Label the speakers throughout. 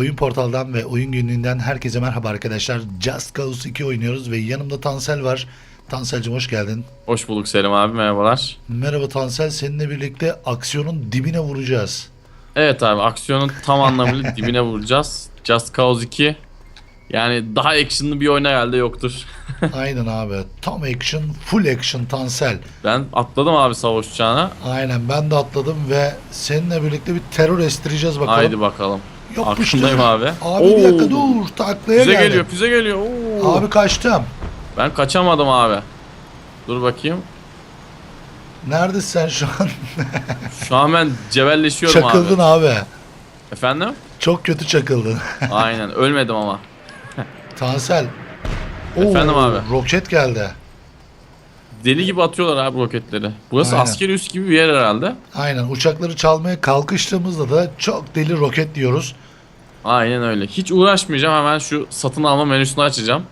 Speaker 1: Oyun portaldan ve oyun günlüğünden herkese merhaba arkadaşlar. Just Cause 2 oynuyoruz ve yanımda Tansel var. Tansel'cim hoş geldin.
Speaker 2: Hoş bulduk Selim abi merhabalar.
Speaker 1: Merhaba Tansel, seninle birlikte aksiyonun dibine vuracağız.
Speaker 2: Evet abi aksiyonun tam anlamıyla dibine vuracağız. Just Cause 2 yani daha actionlı bir oyun herhalde yoktur.
Speaker 1: Aynen abi. Tam action, full action Tansel.
Speaker 2: Ben atladım abi savaş uçağına.
Speaker 1: Aynen ben de atladım ve seninle birlikte bir terör estireceğiz bakalım.
Speaker 2: Haydi bakalım.
Speaker 1: Yapıştır.
Speaker 2: Arkandayım abi.
Speaker 1: Abi bir dakika
Speaker 2: Oo,
Speaker 1: dur. Taklaya
Speaker 2: Füze
Speaker 1: geldim.
Speaker 2: geliyor füze geliyor. Oo.
Speaker 1: Abi kaçtım.
Speaker 2: Ben kaçamadım abi. Dur bakayım.
Speaker 1: Neredesin sen şu an?
Speaker 2: Şu an ben cebelleşiyorum
Speaker 1: Çakıldın
Speaker 2: abi.
Speaker 1: abi.
Speaker 2: Efendim?
Speaker 1: Çok kötü çakıldın.
Speaker 2: Aynen ölmedim ama.
Speaker 1: Tansel.
Speaker 2: Efendim abi.
Speaker 1: Roket geldi.
Speaker 2: Deli gibi atıyorlar abi roketleri. Burası
Speaker 1: Aynen.
Speaker 2: askeri üs gibi bir yer herhalde.
Speaker 1: Aynen uçakları çalmaya kalkıştığımızda da çok deli roket diyoruz.
Speaker 2: Aynen öyle. Hiç uğraşmayacağım hemen şu satın alma menüsünü açacağım.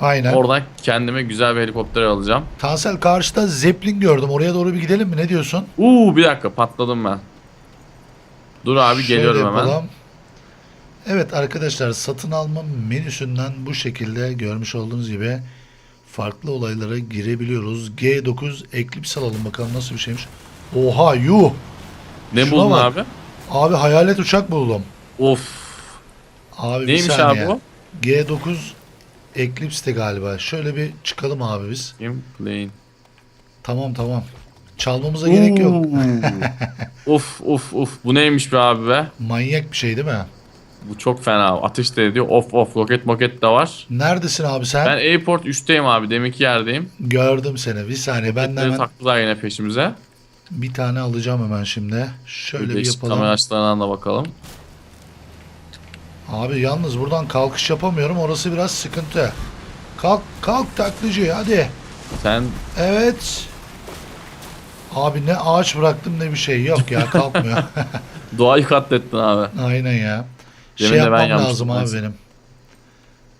Speaker 1: Aynen.
Speaker 2: Oradan kendime güzel bir helikopter alacağım.
Speaker 1: Tansel karşıda Zeppelin gördüm. Oraya doğru bir gidelim mi? Ne diyorsun?
Speaker 2: Uuu bir dakika patladım ben. Dur abi
Speaker 1: Şöyle
Speaker 2: geliyorum hemen.
Speaker 1: yapalım. Evet arkadaşlar satın alma menüsünden bu şekilde görmüş olduğunuz gibi farklı olaylara girebiliyoruz. G9 Eclipse alalım bakalım nasıl bir şeymiş. Oha yuh.
Speaker 2: Ne
Speaker 1: Şuna
Speaker 2: buldun
Speaker 1: bak.
Speaker 2: abi?
Speaker 1: Abi hayalet uçak buldum.
Speaker 2: Of.
Speaker 1: Abi bir
Speaker 2: Neymiş
Speaker 1: saniye.
Speaker 2: abi bu?
Speaker 1: G9 Eclipse'de galiba. Şöyle bir çıkalım abi biz.
Speaker 2: Plane.
Speaker 1: Tamam tamam. Çalmamıza gerek yok.
Speaker 2: of of of. Bu neymiş be abi be?
Speaker 1: Manyak bir şey değil mi?
Speaker 2: Bu çok fena. Atış da ediyor. Of of roket moket de var.
Speaker 1: Neredesin abi sen?
Speaker 2: Ben airport 3'teyim abi. Deminki yerdeyim.
Speaker 1: Gördüm seni. Bir saniye ben de
Speaker 2: Roketleri
Speaker 1: hemen
Speaker 2: taktılar yine peşimize.
Speaker 1: bir tane alacağım hemen şimdi. Şöyle bir
Speaker 2: Değişik
Speaker 1: yapalım.
Speaker 2: kamera açılarından da bakalım.
Speaker 1: Abi yalnız buradan kalkış yapamıyorum. Orası biraz sıkıntı. Kalk kalk taklacı hadi.
Speaker 2: Sen
Speaker 1: Evet. Abi ne ağaç bıraktım ne bir şey yok ya kalkmıyor.
Speaker 2: doğayı katlettin abi.
Speaker 1: Aynen ya. Şey
Speaker 2: Demin de ben
Speaker 1: yapmam lazım abi benim.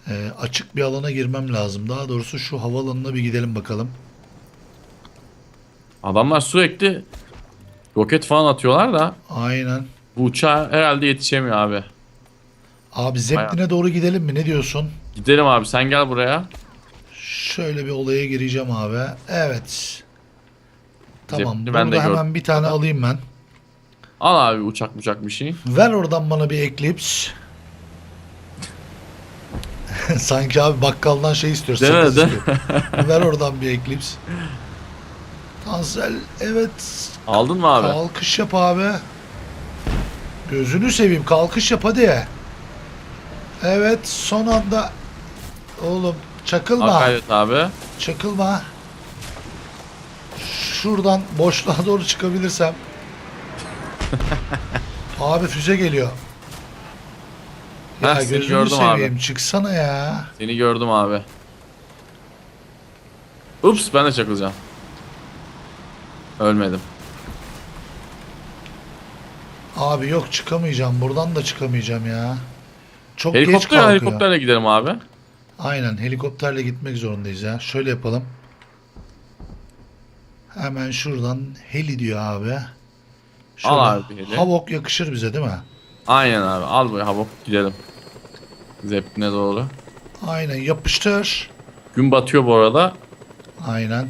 Speaker 1: Ee, açık bir alana girmem lazım. Daha doğrusu şu havalanına bir gidelim bakalım.
Speaker 2: Adamlar sürekli roket falan atıyorlar da
Speaker 1: Aynen.
Speaker 2: bu uçağa herhalde yetişemiyor abi.
Speaker 1: Abi Zeppelin'e doğru gidelim mi? Ne diyorsun?
Speaker 2: Gidelim abi sen gel buraya.
Speaker 1: Şöyle bir olaya gireceğim abi. Evet. Tamam.
Speaker 2: Zeppelin'i ben de
Speaker 1: Burada hemen bir tane alayım ben.
Speaker 2: Al abi uçak uçak bir şey.
Speaker 1: Ver oradan bana bir Eclipse. Sanki abi bakkaldan şey istiyor.
Speaker 2: Değil mi, değil.
Speaker 1: Ver oradan bir Eclipse. Tansel evet.
Speaker 2: Aldın mı abi?
Speaker 1: Kalkış yap abi. Gözünü seveyim kalkış yap hadi. Evet son anda. Oğlum çakılma.
Speaker 2: Al kaydet abi.
Speaker 1: Çakılma. Şuradan boşluğa doğru çıkabilirsem. abi füze geliyor. Ya
Speaker 2: Heh, seni
Speaker 1: gözünü
Speaker 2: gördüm
Speaker 1: seveyim
Speaker 2: abi.
Speaker 1: çıksana ya.
Speaker 2: Seni gördüm abi. Ups ben de çakılacağım. Ölmedim.
Speaker 1: Abi yok çıkamayacağım. Buradan da çıkamayacağım ya. Çok geç
Speaker 2: Helikopter
Speaker 1: kalkıyor.
Speaker 2: helikopterle gidelim abi.
Speaker 1: Aynen helikopterle gitmek zorundayız ya. Şöyle yapalım. Hemen şuradan heli diyor abi. Şöyle
Speaker 2: Al abi heli.
Speaker 1: Havok yakışır bize değil mi?
Speaker 2: Aynen abi al bu havuk gidelim. Zeppelin'e doğru.
Speaker 1: Aynen yapıştır.
Speaker 2: Gün batıyor bu arada.
Speaker 1: Aynen.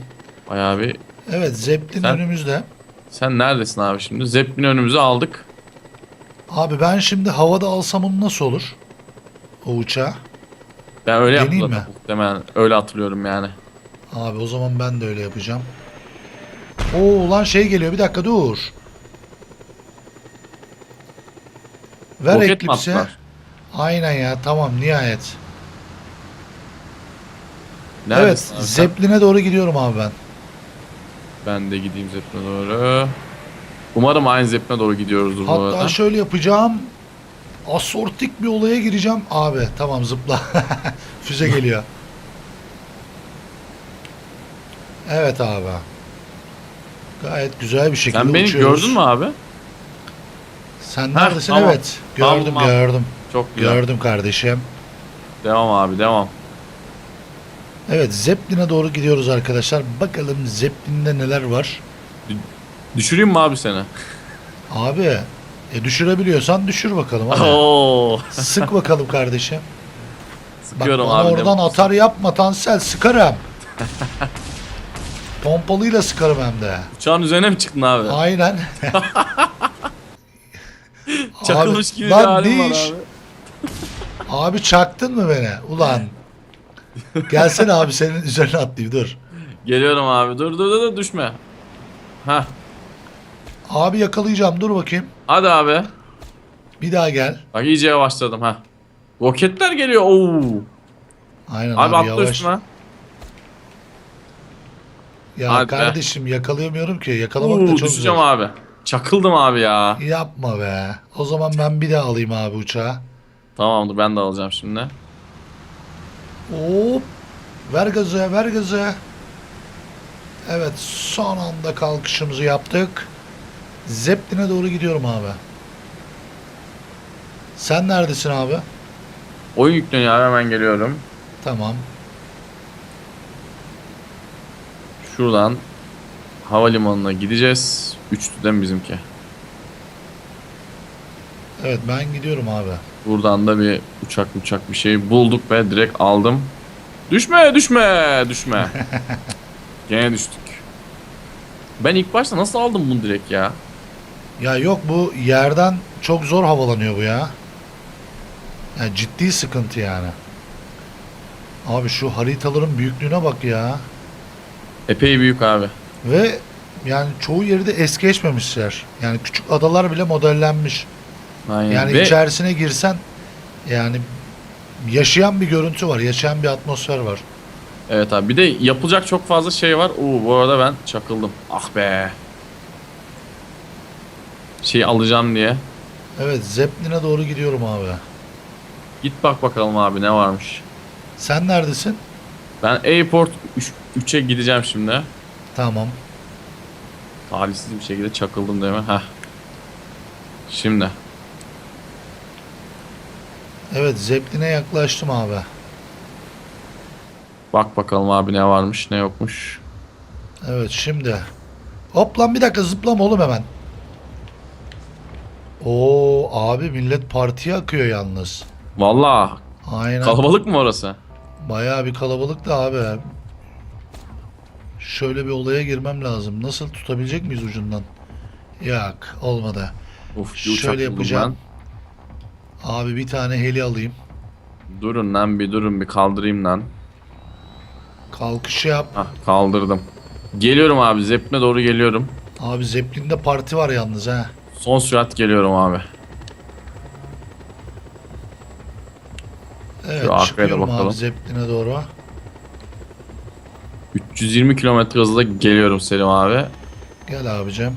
Speaker 2: Bayağı bir.
Speaker 1: Evet Zeppelin
Speaker 2: Sen-
Speaker 1: önümüzde. Sen
Speaker 2: neredesin abi şimdi? Zeppelin önümüze aldık.
Speaker 1: Abi ben şimdi havada alsam onu nasıl olur? O uçağı.
Speaker 2: Ben öyle yaptım
Speaker 1: mi?
Speaker 2: muhtemelen. Öyle hatırlıyorum yani.
Speaker 1: Abi o zaman ben de öyle yapacağım. Oo lan şey geliyor bir dakika dur. Ver
Speaker 2: Roket mi
Speaker 1: Eclipse'i.
Speaker 2: attılar?
Speaker 1: Aynen ya tamam nihayet.
Speaker 2: Neredesin
Speaker 1: evet
Speaker 2: abi sen?
Speaker 1: Zeppelin'e doğru gidiyorum abi ben.
Speaker 2: Ben de gideyim Zeppelin'e doğru. Umarım aynı Zeppelin'e doğru gidiyoruzdur bu
Speaker 1: Hatta
Speaker 2: arada.
Speaker 1: şöyle yapacağım. Asortik bir olaya gireceğim. Abi tamam zıpla. Füze geliyor. Evet abi. Gayet güzel bir şekilde
Speaker 2: Sen beni
Speaker 1: uçuyoruz.
Speaker 2: gördün mü abi?
Speaker 1: Sen neredesin?
Speaker 2: tamam.
Speaker 1: Evet. Gördüm
Speaker 2: Tamam.
Speaker 1: gördüm.
Speaker 2: Çok güzel.
Speaker 1: Gördüm kardeşim.
Speaker 2: Devam abi devam.
Speaker 1: Evet Zeppelin'e doğru gidiyoruz arkadaşlar. Bakalım Zeppelin'de neler var.
Speaker 2: Düşüreyim mi abi seni?
Speaker 1: Abi E düşürebiliyorsan düşür bakalım. Hadi.
Speaker 2: Oo.
Speaker 1: Sık bakalım kardeşim. Bak
Speaker 2: Sıkıyorum
Speaker 1: bana
Speaker 2: abi.
Speaker 1: oradan atar yapma Tansel sıkarım. Pompalıyla sıkarım hem de.
Speaker 2: Uçağın üzerine mi çıktın abi?
Speaker 1: Aynen.
Speaker 2: Çakılmış
Speaker 1: Abi,
Speaker 2: gibi bir
Speaker 1: lan
Speaker 2: halim
Speaker 1: ne
Speaker 2: var
Speaker 1: iş?
Speaker 2: abi.
Speaker 1: Abi çaktın mı beni? Ulan. Gelsene abi senin üzerine atlayayım dur.
Speaker 2: Geliyorum abi. Dur dur dur, dur düşme. Heh.
Speaker 1: Abi yakalayacağım dur bakayım.
Speaker 2: Hadi abi.
Speaker 1: Bir daha gel.
Speaker 2: Bak iyice yavaşladım ha. Roketler geliyor. Oo.
Speaker 1: Aynen
Speaker 2: Abi,
Speaker 1: abi,
Speaker 2: atla
Speaker 1: yavaş.
Speaker 2: üstüme.
Speaker 1: Ya
Speaker 2: Hadi be.
Speaker 1: kardeşim yakalayamıyorum ki. Yakalamak da
Speaker 2: Oo,
Speaker 1: çok
Speaker 2: düşeceğim
Speaker 1: zor.
Speaker 2: abi. Çakıldım abi ya.
Speaker 1: Yapma be. O zaman ben bir daha alayım abi uçağı.
Speaker 2: Tamamdır ben de alacağım şimdi.
Speaker 1: Hop. Ver gazı, ver gazı. Evet, son anda kalkışımızı yaptık. Zeppelin'e doğru gidiyorum abi. Sen neredesin abi?
Speaker 2: Oyun yükleniyor abi hemen geliyorum.
Speaker 1: Tamam.
Speaker 2: Şuradan havalimanına gideceğiz. Üçlüden bizimki.
Speaker 1: Evet ben gidiyorum abi.
Speaker 2: Buradan da bir uçak uçak bir şey bulduk ve direkt aldım. Düşme düşme düşme. Gene düştük. Ben ilk başta nasıl aldım bunu direkt ya?
Speaker 1: Ya yok bu yerden çok zor havalanıyor bu ya. Yani ciddi sıkıntı yani. Abi şu haritaların büyüklüğüne bak ya.
Speaker 2: Epey büyük abi.
Speaker 1: Ve yani çoğu yeri de es geçmemişler. Yani küçük adalar bile modellenmiş.
Speaker 2: Aynen.
Speaker 1: Yani
Speaker 2: ve
Speaker 1: içerisine girsen yani yaşayan bir görüntü var, yaşayan bir atmosfer var.
Speaker 2: evet abi bir de yapılacak çok fazla şey var. Oo bu arada ben çakıldım. Ah be. Şey alacağım diye.
Speaker 1: Evet, Zeppelin'e doğru gidiyorum abi.
Speaker 2: Git bak bakalım abi ne varmış.
Speaker 1: Sen neredesin?
Speaker 2: Ben Airport 3'e gideceğim şimdi.
Speaker 1: Tamam.
Speaker 2: Talihsiz bir şekilde çakıldım değil mi? Heh. Şimdi.
Speaker 1: Evet, Zeppelin'e yaklaştım abi.
Speaker 2: Bak bakalım abi ne varmış ne yokmuş.
Speaker 1: Evet, şimdi. Hop lan bir dakika zıplama oğlum hemen. Oo abi millet partiye akıyor yalnız.
Speaker 2: Valla
Speaker 1: Aynen.
Speaker 2: kalabalık mı orası?
Speaker 1: Bayağı bir kalabalık da abi. Şöyle bir olaya girmem lazım. Nasıl tutabilecek miyiz ucundan? Yok olmadı.
Speaker 2: Bir
Speaker 1: Şöyle yapacağım. Abi bir tane heli alayım.
Speaker 2: Durun lan bir durun bir kaldırayım lan.
Speaker 1: Kalkışı yap.
Speaker 2: Hah kaldırdım. Geliyorum abi Zeppelin'e doğru geliyorum.
Speaker 1: Abi Zeppelin'de parti var yalnız ha.
Speaker 2: Son sürat geliyorum abi.
Speaker 1: Evet
Speaker 2: Şu
Speaker 1: çıkıyorum
Speaker 2: bakalım.
Speaker 1: abi Zeppelin'e doğru.
Speaker 2: 320 km hızla geliyorum Selim abi.
Speaker 1: Gel abicim.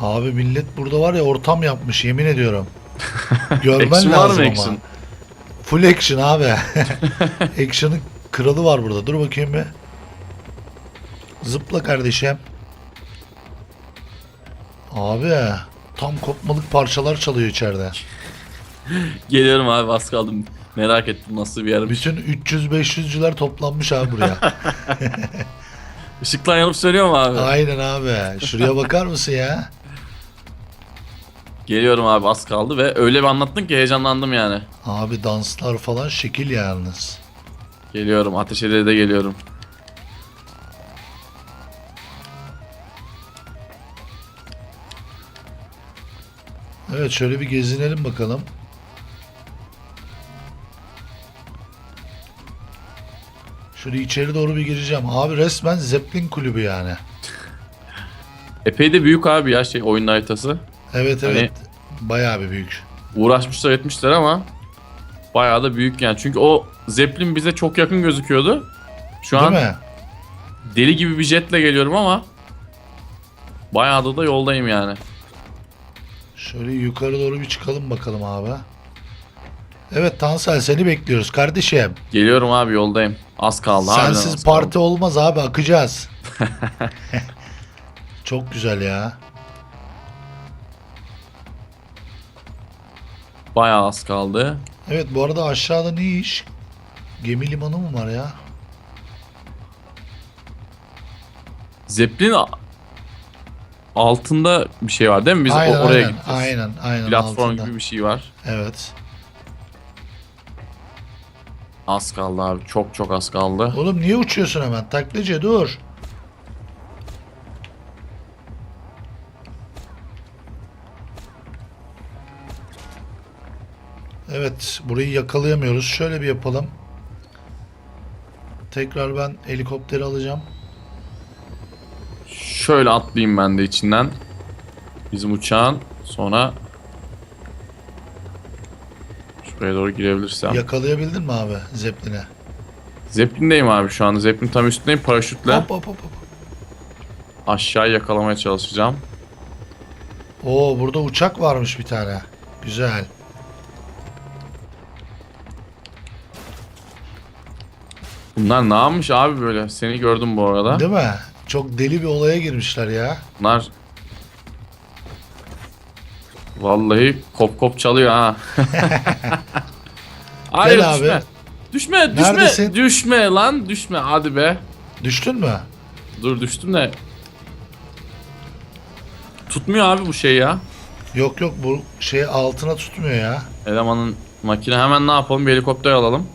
Speaker 1: Abi millet burada var ya ortam yapmış yemin ediyorum. Görmen
Speaker 2: Action var
Speaker 1: lazım
Speaker 2: mı
Speaker 1: ama.
Speaker 2: action?
Speaker 1: Full action abi. Action'ın kralı var burada. Dur bakayım bir. Zıpla kardeşim. Abi tam kopmalık parçalar çalıyor içeride.
Speaker 2: Geliyorum abi az kaldım. Merak ettim nasıl bir yer.
Speaker 1: Bütün 300-500'cüler toplanmış abi buraya.
Speaker 2: Işıklar yanıp sönüyor mu abi?
Speaker 1: Aynen abi. Şuraya bakar mısın ya?
Speaker 2: Geliyorum abi az kaldı ve öyle bir anlattın ki heyecanlandım yani.
Speaker 1: Abi danslar falan şekil yalnız.
Speaker 2: Geliyorum ateş de geliyorum.
Speaker 1: Evet şöyle bir gezinelim bakalım. Şöyle içeri doğru bir gireceğim. Abi resmen Zeppelin kulübü yani.
Speaker 2: Epey de büyük abi ya şey oyun haritası.
Speaker 1: Evet
Speaker 2: Hani-
Speaker 1: evet. Bayağı bir büyük.
Speaker 2: Uğraşmışlar etmişler ama bayağı da büyük yani. Çünkü o Zeppelin bize çok yakın gözüküyordu. Şu an
Speaker 1: Değil mi?
Speaker 2: deli gibi bir jetle geliyorum ama bayağı da da yoldayım yani.
Speaker 1: Şöyle yukarı doğru bir çıkalım bakalım abi. Evet Tansel seni bekliyoruz kardeşim.
Speaker 2: Geliyorum abi yoldayım. Az kaldı.
Speaker 1: Sensiz
Speaker 2: az kaldı.
Speaker 1: parti olmaz abi akacağız. Çok güzel ya.
Speaker 2: Bayağı az kaldı.
Speaker 1: Evet bu arada aşağıda ne iş? Gemi limanı mı var ya?
Speaker 2: Zeppelin altında bir şey var değil mi? Biz
Speaker 1: aynen,
Speaker 2: oraya
Speaker 1: aynen,
Speaker 2: gideceğiz.
Speaker 1: aynen, aynen
Speaker 2: Platform
Speaker 1: altında.
Speaker 2: gibi bir şey var.
Speaker 1: Evet.
Speaker 2: Az kaldı abi. Çok çok az kaldı.
Speaker 1: Oğlum niye uçuyorsun hemen? Taklacı dur. Evet, burayı yakalayamıyoruz. Şöyle bir yapalım. Tekrar ben helikopteri alacağım.
Speaker 2: Şöyle atlayayım ben de içinden. Bizim uçağın. Sonra şuraya doğru girebilirsem.
Speaker 1: Yakalayabildin mi abi Zeppelin'e?
Speaker 2: Zeppelin'deyim abi şu anda. Zeppelin tam üstündeyim. Paraşütle
Speaker 1: Hop hop hop hop.
Speaker 2: aşağı yakalamaya çalışacağım.
Speaker 1: Oo burada uçak varmış bir tane. Güzel.
Speaker 2: Bunlar ne yapmış abi böyle? Seni gördüm bu arada.
Speaker 1: Değil mi? Çok deli bir olaya girmişler ya.
Speaker 2: Bunlar Vallahi kop kop çalıyor ha. Hayır
Speaker 1: Gel abi.
Speaker 2: düşme. Düşme, düşme.
Speaker 1: Neredesin?
Speaker 2: Düşme lan, düşme. Hadi be.
Speaker 1: Düştün mü?
Speaker 2: Dur düştüm de. Tutmuyor abi bu şey ya.
Speaker 1: Yok yok bu şey altına tutmuyor ya.
Speaker 2: Elemanın makine hemen ne yapalım? Bir helikopter alalım.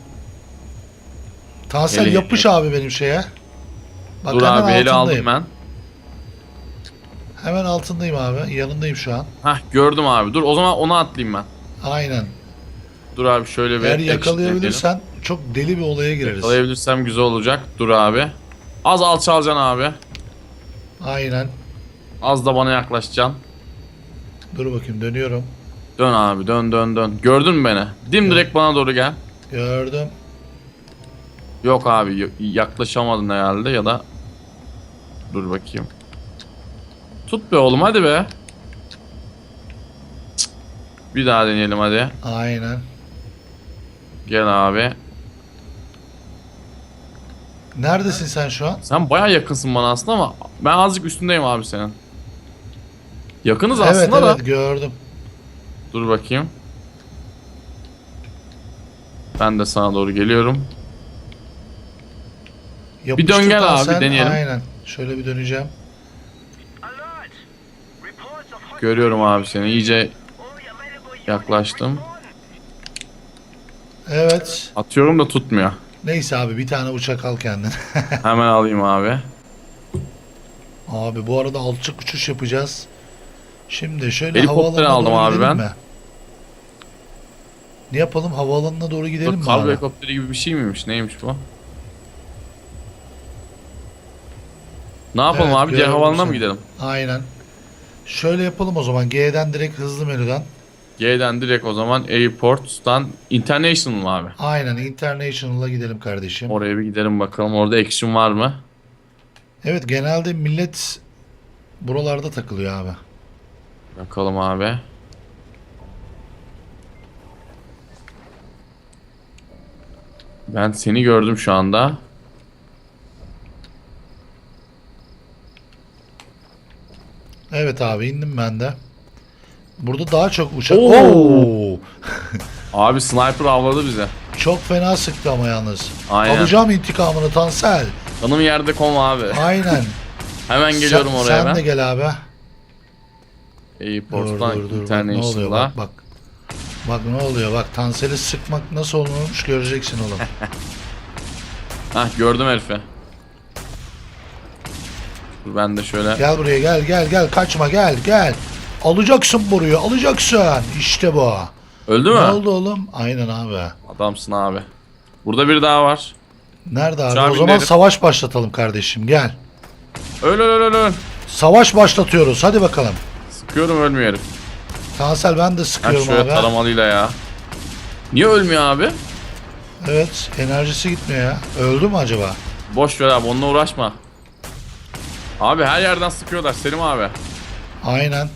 Speaker 1: Tansel
Speaker 2: Heli-
Speaker 1: yapış abi benim şeye. Bak
Speaker 2: Dur
Speaker 1: hemen
Speaker 2: abi heli
Speaker 1: altındayım.
Speaker 2: aldım ben.
Speaker 1: Hemen altındayım abi. Yanındayım şu an.
Speaker 2: Hah gördüm abi. Dur o zaman ona atlayayım ben.
Speaker 1: Aynen.
Speaker 2: Dur abi şöyle bir
Speaker 1: Eğer
Speaker 2: action edelim.
Speaker 1: yakalayabilirsen çok deli bir olaya gireriz.
Speaker 2: Yakalayabilirsem güzel olacak. Dur abi. Az alçalacaksın abi.
Speaker 1: Aynen.
Speaker 2: Az da bana yaklaşacaksın.
Speaker 1: Dur bakayım dönüyorum.
Speaker 2: Dön abi dön dön dön. Gördün mü beni? Dimdirek bana doğru gel.
Speaker 1: Gördüm.
Speaker 2: Yok abi yaklaşamadın herhalde ya da Dur bakayım. Tut be oğlum hadi be. Cık. Bir daha deneyelim hadi.
Speaker 1: Aynen.
Speaker 2: Gel abi.
Speaker 1: Neredesin sen şu an?
Speaker 2: Sen baya yakınsın bana aslında ama ben azıcık üstündeyim abi senin. Yakınız
Speaker 1: evet
Speaker 2: aslında da.
Speaker 1: evet gördüm.
Speaker 2: Dur bakayım. Ben de sana doğru geliyorum.
Speaker 1: Yapıştır
Speaker 2: dön gel abi,
Speaker 1: Tansel.
Speaker 2: deneyelim.
Speaker 1: Aynen. Şöyle bir döneceğim.
Speaker 2: Görüyorum abi seni. İyice yaklaştım.
Speaker 1: Evet.
Speaker 2: Atıyorum da tutmuyor.
Speaker 1: Neyse abi bir tane uçak al kendin.
Speaker 2: Hemen alayım abi.
Speaker 1: Abi bu arada alçak uçuş yapacağız. Şimdi şöyle
Speaker 2: Helikopter aldım abi ben.
Speaker 1: mi? Ne yapalım? Havaalanına doğru gidelim
Speaker 2: Dur,
Speaker 1: mi
Speaker 2: kargo helikopteri gibi bir şey miymiş? Neymiş bu? Ne yapalım
Speaker 1: Evet,
Speaker 2: abi? Diğer havaalanına mı gidelim?
Speaker 1: Aynen. Şöyle yapalım o zaman. G'den direkt hızlı menüden.
Speaker 2: G'den direkt o zaman Airport'tan International mı abi?
Speaker 1: Aynen International'a gidelim kardeşim.
Speaker 2: Oraya bir gidelim bakalım. Orada action var mı?
Speaker 1: Evet genelde millet buralarda takılıyor abi.
Speaker 2: Bakalım abi. Ben seni gördüm şu anda.
Speaker 1: Evet abi indim ben de. Burada daha çok uçak.
Speaker 2: Oo!
Speaker 1: Oo!
Speaker 2: Abi sniper avladı bize.
Speaker 1: Çok fena sıktı ama yalnız.
Speaker 2: Aynen.
Speaker 1: Alacağım intikamını Tansel.
Speaker 2: Kanım yerde kom abi.
Speaker 1: Aynen.
Speaker 2: Hemen geliyorum
Speaker 1: sen,
Speaker 2: oraya
Speaker 1: sen
Speaker 2: ben.
Speaker 1: de gel abi. Ne oluyor
Speaker 2: International'a.
Speaker 1: bak bak. Bak ne oluyor bak Tansel'i sıkmak nasıl olurmuş göreceksin oğlum.
Speaker 2: Hah gördüm herifi. Dur ben de şöyle.
Speaker 1: gel buraya gel gel gel kaçma gel gel. Alacaksın burayı alacaksın. İşte bu.
Speaker 2: Öldü
Speaker 1: Ne
Speaker 2: mü?
Speaker 1: oldu oğlum? Aynen abi.
Speaker 2: Adamsın abi. Burada bir daha var.
Speaker 1: Nerede abi?
Speaker 2: Uçağa
Speaker 1: o zaman
Speaker 2: bindirelim.
Speaker 1: savaş başlatalım kardeşim gel.
Speaker 2: Öl öl öl öl.
Speaker 1: Savaş başlatıyoruz hadi bakalım.
Speaker 2: Sıkıyorum ölmüyor herif.
Speaker 1: Tansel ben de
Speaker 2: Ha
Speaker 1: sıkıyorum
Speaker 2: şöyle
Speaker 1: abi.
Speaker 2: taramalıyla ya. Niye ölmüyor abi?
Speaker 1: Evet enerjisi gitmiyor ya. Öldü mü acaba?
Speaker 2: Boş ver abi onunla uğraşma. Abi her yerden sıkıyorlar Selim abi.
Speaker 1: Aynen.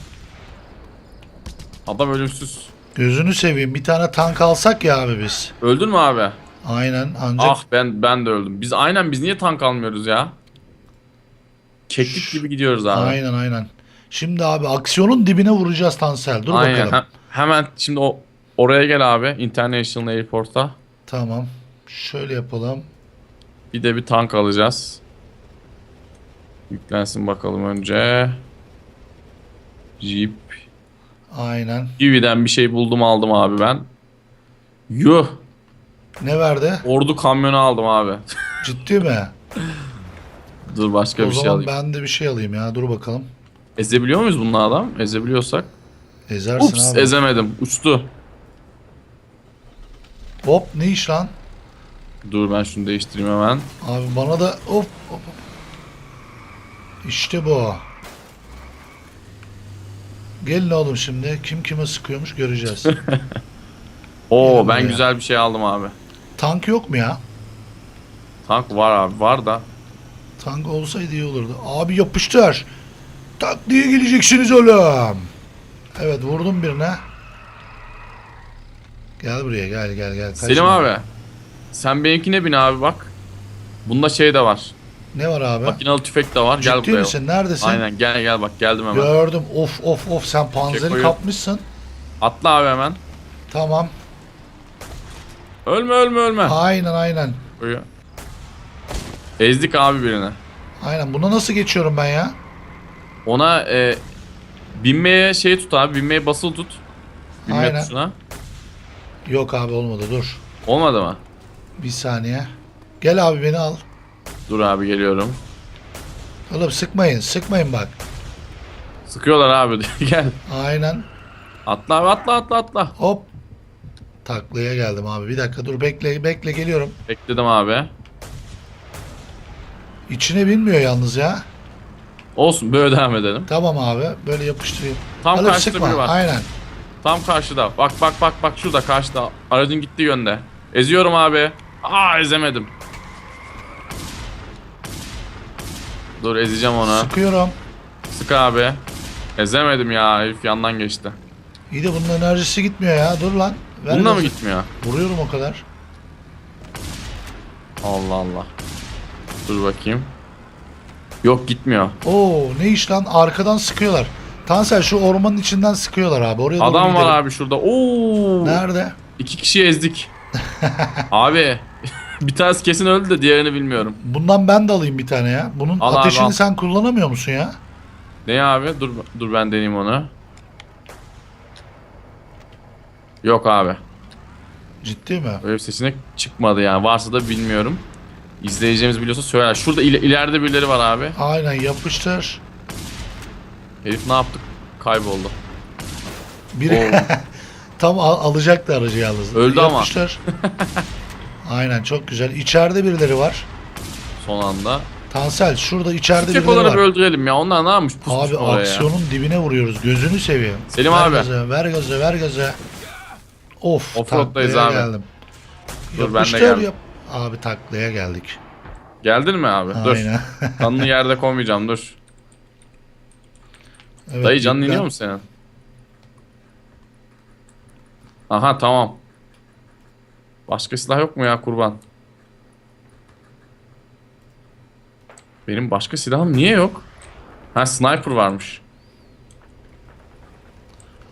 Speaker 2: Adam ölümsüz.
Speaker 1: Gözünü seveyim bir tane tank alsak ya abi biz.
Speaker 2: Öldün mü abi?
Speaker 1: Aynen ancak
Speaker 2: Ah ben ben de öldüm. Biz aynen biz niye tank almıyoruz ya? Keklik gibi gidiyoruz abi.
Speaker 1: aynen aynen. Şimdi abi aksiyonun dibine vuracağız Tansel. Dur
Speaker 2: Aynen.
Speaker 1: bakalım.
Speaker 2: He- hemen şimdi o oraya gel abi. International Airport'a.
Speaker 1: Tamam. Şöyle yapalım.
Speaker 2: Bir de bir tank alacağız. Yüklensin bakalım önce. Jeep.
Speaker 1: Aynen.
Speaker 2: Kiwi'den bir şey buldum aldım abi ben. Yuh.
Speaker 1: Ne verdi?
Speaker 2: Ordu kamyonu aldım abi.
Speaker 1: Ciddi mi?
Speaker 2: Dur başka
Speaker 1: o
Speaker 2: bir şey
Speaker 1: zaman
Speaker 2: alayım.
Speaker 1: ben de bir şey alayım ya. Dur bakalım.
Speaker 2: Ezebiliyor muyuz bununla adam? Ezebiliyorsak.
Speaker 1: Ezersin
Speaker 2: Ups
Speaker 1: abi.
Speaker 2: ezemedim. Uçtu.
Speaker 1: Hop ne iş lan?
Speaker 2: Dur ben şunu değiştireyim hemen.
Speaker 1: Abi bana da hop hop. hop. İşte bu. Gelin oğlum şimdi. Kim kime sıkıyormuş göreceğiz.
Speaker 2: Oo
Speaker 1: Gelin
Speaker 2: ben
Speaker 1: buraya.
Speaker 2: güzel bir şey aldım abi.
Speaker 1: Tank yok mu ya?
Speaker 2: Tank var abi var da.
Speaker 1: Tank olsaydı iyi olurdu. Abi yapıştır. Tak diye geleceksiniz oğlum. Evet vurdum birine. Gel buraya gel gel gel.
Speaker 2: Selim
Speaker 1: Kaçma.
Speaker 2: abi. Sen benimkine bin abi bak. Bunda şey de var.
Speaker 1: Ne var abi?
Speaker 2: Makinalı tüfek de var. gel
Speaker 1: Ciddi
Speaker 2: buraya.
Speaker 1: misin? Neredesin?
Speaker 2: Aynen gel gel bak geldim hemen.
Speaker 1: Gördüm. Of of of sen panzeri kapmışsın.
Speaker 2: Atla abi hemen.
Speaker 1: Tamam.
Speaker 2: Ölme ölme ölme.
Speaker 1: Aynen aynen.
Speaker 2: Koyu. Ezdik abi birini.
Speaker 1: Aynen. Buna nasıl geçiyorum ben ya?
Speaker 2: Ona e, binmeye şey tut abi. Binmeye basılı tut. Binme
Speaker 1: Aynen.
Speaker 2: tuşuna.
Speaker 1: Yok abi olmadı dur.
Speaker 2: Olmadı mı?
Speaker 1: Bir saniye. Gel abi beni al.
Speaker 2: Dur abi geliyorum.
Speaker 1: Oğlum sıkmayın sıkmayın bak.
Speaker 2: Sıkıyorlar abi. gel.
Speaker 1: Aynen.
Speaker 2: Atla abi atla atla atla.
Speaker 1: Hop. Taklaya geldim abi. Bir dakika dur bekle bekle geliyorum.
Speaker 2: Bekledim abi.
Speaker 1: İçine binmiyor yalnız ya.
Speaker 2: Olsun böyle devam edelim.
Speaker 1: Tamam abi böyle yapıştırayım.
Speaker 2: Tam
Speaker 1: Oğlum
Speaker 2: karşıda
Speaker 1: sıkma.
Speaker 2: biri var.
Speaker 1: Aynen.
Speaker 2: Tam karşıda. Bak bak bak bak şurada karşıda. Aracın gittiği yönde. Eziyorum abi. Aa ezemedim. Dur ezeceğim onu.
Speaker 1: Sıkıyorum.
Speaker 2: Sık abi. Ezemedim ya. Herif yandan geçti.
Speaker 1: İyi de bunun enerjisi gitmiyor ya. Dur lan. Ver
Speaker 2: Bununla mı gitmiyor?
Speaker 1: Vuruyorum o kadar.
Speaker 2: Allah Allah. Dur bakayım. Yok gitmiyor.
Speaker 1: Oo ne iş lan? Arkadan sıkıyorlar. Tansel şu ormanın içinden sıkıyorlar abi. Oraya doğru
Speaker 2: Adam var
Speaker 1: gidelim.
Speaker 2: abi şurada. Oo.
Speaker 1: Nerede?
Speaker 2: İki kişi ezdik. abi. bir tanesi kesin öldü de diğerini bilmiyorum.
Speaker 1: Bundan ben de alayım bir tane ya. Bunun
Speaker 2: Al abi,
Speaker 1: ateşini
Speaker 2: al.
Speaker 1: sen kullanamıyor musun ya?
Speaker 2: Ne abi? Dur dur ben deneyeyim onu. Yok abi.
Speaker 1: Ciddi mi?
Speaker 2: Öyle bir seçenek çıkmadı yani. Varsa da bilmiyorum. İzleyeceğimiz biliyorsa söyler. Şurada il- ileride birileri var abi.
Speaker 1: Aynen yapıştır.
Speaker 2: Herif ne yaptık? Kayboldu.
Speaker 1: Biri
Speaker 2: Oo.
Speaker 1: tam al- alacaktı aracı yalnız.
Speaker 2: Öldü ama.
Speaker 1: yapıştır. Aynen çok güzel. İçeride birileri var.
Speaker 2: Son anda.
Speaker 1: Tansel şurada içeride
Speaker 2: Tek
Speaker 1: birileri
Speaker 2: olarak
Speaker 1: var.
Speaker 2: öldürelim ya. Onlar ne yapmış? Pusmuş
Speaker 1: Abi
Speaker 2: oraya ya.
Speaker 1: aksiyonun dibine vuruyoruz. Gözünü seveyim.
Speaker 2: Selim
Speaker 1: ver
Speaker 2: abi.
Speaker 1: Gazı, ver gazı, ver gazı. Of,
Speaker 2: Offroad'dayız
Speaker 1: taklaya
Speaker 2: abi.
Speaker 1: geldim.
Speaker 2: Dur, ben de
Speaker 1: Yapıştır,
Speaker 2: geldim.
Speaker 1: yap. Abi taklaya geldik.
Speaker 2: Geldin mi abi? Dur.
Speaker 1: Aynen.
Speaker 2: Kanını yerde koymayacağım dur.
Speaker 1: Evet,
Speaker 2: Dayı canın
Speaker 1: yüklen-
Speaker 2: iniyor mu senin? Aha tamam. Başka silah yok mu ya kurban? Benim başka silahım niye yok? Ha sniper varmış.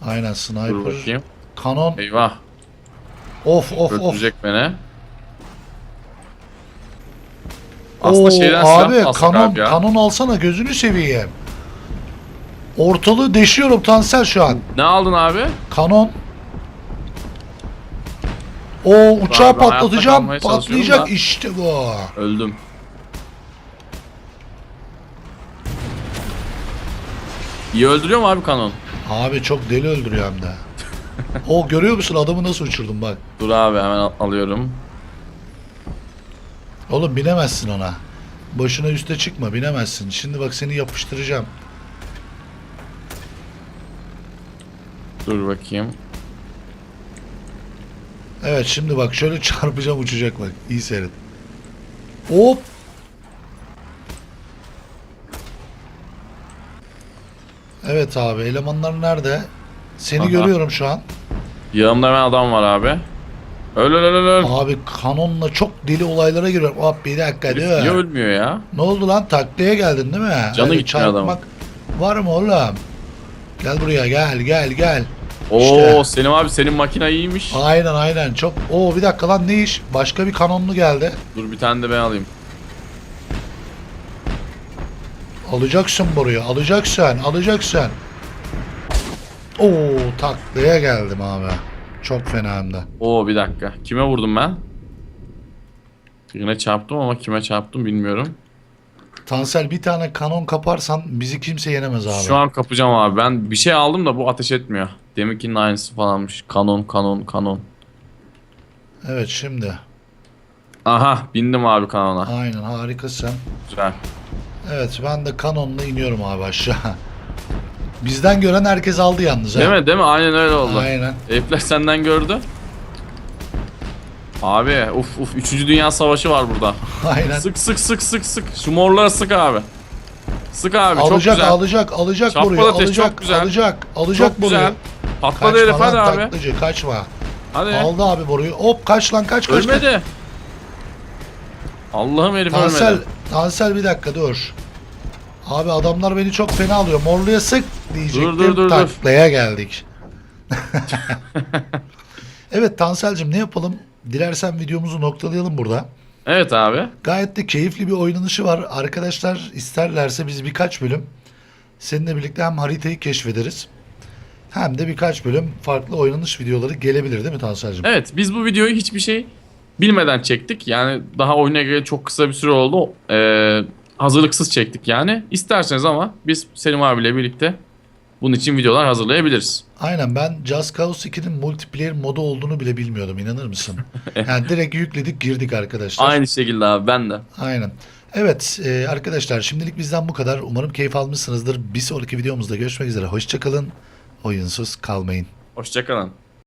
Speaker 1: Aynen
Speaker 2: Dur
Speaker 1: sniper.
Speaker 2: bakayım.
Speaker 1: Kanon.
Speaker 2: Eyvah.
Speaker 1: Of of of.
Speaker 2: Öldürecek beni. Aslında
Speaker 1: Oo,
Speaker 2: şeyden
Speaker 1: abi
Speaker 2: silah alsak
Speaker 1: kanon
Speaker 2: abi ya.
Speaker 1: kanon alsana gözünü seveyim. Ortalığı deşiyorum Tansel şu an.
Speaker 2: Ne aldın abi?
Speaker 1: Kanon. O uçağı
Speaker 2: hayatta
Speaker 1: patlatacağım.
Speaker 2: kalmaya
Speaker 1: Patlayacak işte bu.
Speaker 2: Öldüm. İyi öldürüyor mu abi kanon?
Speaker 1: Abi çok deli öldürüyor hem de. o görüyor musun adamı nasıl uçurdum bak.
Speaker 2: Dur abi hemen al- alıyorum.
Speaker 1: Oğlum binemezsin ona. Boşuna üste çıkma binemezsin. Şimdi bak seni yapıştıracağım.
Speaker 2: Dur bakayım.
Speaker 1: Evet şimdi bak şöyle çarpacağım uçacak bak. İyi seyret. Hop. Evet abi elemanlar nerede? Seni
Speaker 2: Aha.
Speaker 1: görüyorum şu an.
Speaker 2: Yanımda hemen adam var abi. Öl öl öl öl.
Speaker 1: Abi kanonla çok deli olaylara giriyorum. Hop bir dakika değil mi?
Speaker 2: niye ölmüyor ya?
Speaker 1: Ne oldu lan taklaya geldin değil mi?
Speaker 2: Canı gitmiyor adamın.
Speaker 1: Var mı oğlum? Gel buraya gel gel gel.
Speaker 2: Oo
Speaker 1: İşte.
Speaker 2: Selim abi senin makina iyiymiş.
Speaker 1: Aynen aynen çok. Oo bir dakika lan ne iş? Başka bir kanonlu geldi.
Speaker 2: Dur bir tane de ben alayım.
Speaker 1: Alacaksın burayı alacaksın alacaksın. Oo taklaya geldim abi. Çok fena hem de.
Speaker 2: Oo bir dakika. Kime vurdum ben? Birine çarptım ama kime çarptım bilmiyorum.
Speaker 1: Tansel bir tane kanon kaparsan bizi kimse yenemez abi.
Speaker 2: Şu an kapacağım abi. Ben bir şey aldım da bu ateş etmiyor. Deminkinin aynısı falanmış. Kanon kanon kanon.
Speaker 1: Evet şimdi.
Speaker 2: Aha bindim abi kanona.
Speaker 1: Aynen harikasın.
Speaker 2: Güzel.
Speaker 1: Evet ben de kanonla iniyorum abi aşağı. Bizden gören herkes aldı yalnız. ha.
Speaker 2: Değil mi değil mi? Aynen öyle oldu.
Speaker 1: Aynen.
Speaker 2: Herifler senden gördü. Abi uf uf 3. Dünya Savaşı var burada.
Speaker 1: Aynen.
Speaker 2: Sık sık sık sık sık. Şu morlara sık abi. Sık abi çok
Speaker 1: alacak,
Speaker 2: güzel.
Speaker 1: alacak, alacak
Speaker 2: Şapkalı
Speaker 1: boruyu. Alacak,
Speaker 2: çok güzel.
Speaker 1: alacak, alacak
Speaker 2: Çok
Speaker 1: boruyu.
Speaker 2: güzel. Patladı herif hadi
Speaker 1: lan
Speaker 2: abi.
Speaker 1: taklacı, kaçma.
Speaker 2: Hadi.
Speaker 1: Aldı abi boruyu. Hop kaç lan kaç kaç.
Speaker 2: Ölmedi. Allah'ım herif
Speaker 1: Tansel,
Speaker 2: ölmedi.
Speaker 1: Tansel bir dakika dur. Abi adamlar beni çok fena alıyor. Morluya sık diyecektim.
Speaker 2: Dur, dur, dur, dur.
Speaker 1: Taklaya geldik. evet Tansel'cim ne yapalım? Dilersen videomuzu noktalayalım burada.
Speaker 2: Evet abi.
Speaker 1: Gayet de keyifli bir oynanışı var. Arkadaşlar isterlerse biz birkaç bölüm seninle birlikte hem haritayı keşfederiz. Hem de birkaç bölüm farklı oynanış videoları gelebilir değil mi Tansel'cim?
Speaker 2: Evet biz bu videoyu hiçbir şey bilmeden çektik. Yani daha oyuna göre çok kısa bir süre oldu. Ee, hazırlıksız çektik yani. İsterseniz ama biz Selim abiyle birlikte bunun için videolar hazırlayabiliriz.
Speaker 1: Aynen ben Just Cause 2'nin multiplayer modu olduğunu bile bilmiyordum inanır mısın? Yani direkt yükledik girdik arkadaşlar.
Speaker 2: Aynı şekilde abi ben de.
Speaker 1: Aynen. Evet e, arkadaşlar şimdilik bizden bu kadar. Umarım keyif almışsınızdır. Bir sonraki videomuzda görüşmek üzere. Hoşçakalın. Oyunsuz kalmayın.
Speaker 2: Hoşçakalın.